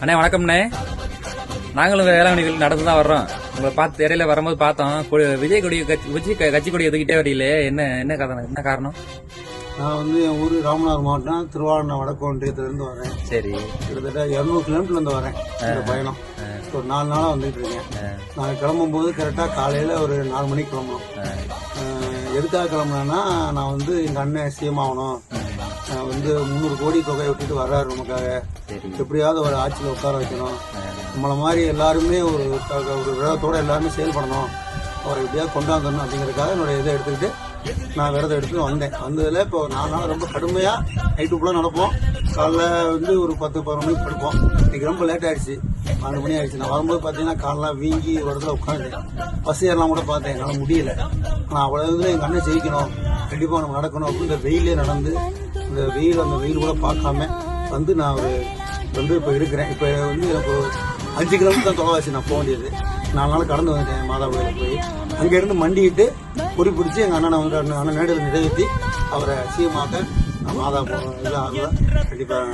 அண்ணே வணக்கம்ண்ணே. நாங்களும் வேளாங்கண்ணிகள் நடந்து தான் வர்றோம். உங்களை பார்த்து இடையில வரும்போது பார்த்தோம். கொடி- விஜய் கொடி கட்சி விஜய் கட்சி கொடியை தூக்கிட்டே வரீங்களே? என்ன என்ன கதை என்ன காரணம்? நான் வந்து என் ஊர் ராமநாதபுரம் மாவட்டம் திருவாரூர் வடக்கு ஒன்றியத்திலேருந்து வரேன். சரி. கிட்டத்தட்ட இரநூறு கிலோமீட்டர்லேருந்து வரேன் இந்த பயணம். ஒரு நாலு நாளாக வந்துட்டு இருக்கேன். நான் கிளம்பும்போது கரெக்டாக காலையில் ஒரு நாலு மணிக்கு கிளம்பணும். எதுக்காக கிளம்புனேன்னா நான் வந்து எங்கள் அண்ணன் சிஎம் ஆகணும். வந்து முந்நூறு கோடி தொகை விட்டுட்டு வர்றாரு நமக்காக. எப்படியாவது ஒரு ஆட்சியில் உட்கார வைக்கணும். நம்மளை மாதிரி எல்லாருமே ஒரு ஒரு விரதத்தோட எல்லாருமே செயல்படணும் அவரை எப்படியாவது கொண்டாந்துடணும் அப்படிங்கிறதுக்காக என்னோட இதை எடுத்துக்கிட்டு நான் விரதம் எடுத்துட்டு வந்தேன். வந்ததில் இப்போ நாலு நாள் ரொம்ப கடுமையாக நைட்டு ஃபுல்லாக நடப்போம். காலைல வந்து ஒரு பத்து பதினொரு மணிக்கு படுப்போம். இன்னைக்கு ரொம்ப லேட் ஆயிடுச்சு. நாலு மணி ஆயிடுச்சு. நான் வரும்போது பார்த்தீங்கன்னா காலெலாம் வீங்கி ஒரு இடத்துல உட்காந்துட்டேன் பஸ் ஏறலாம் கூட பார்த்தேன். என்னால் முடியல. ஆனால் அவ்வளோ இதில் எங்கள் அண்ணன் ஜெயிக்கணும். கண்டிப்பாக நம்ம நடக்கணும் அப்படின்னு இந்த வெயிலே நடந்து இந்த வெயில் அந்த வெயில் கூட பார்க்காம வந்து நான் ஒரு வந்து இப்போ இருக்கிறேன். இப்போ வந்து எனக்கு அஞ்சு கிலோமீட்டர் தான் தொலைவாசி நான் போக வேண்டியது. நாலு நாள் கடந்து வந்துட்டேன் மாதா கோயிலுக்கு போய். அங்கேருந்து மண்டிட்டு பொறி பிடிச்சி எங்கள் அண்ணனை வந்து அண்ணன் மேடையில் நிறைவேற்றி அவரை சீமாக்க மாதா போ- கண்டிப்பாக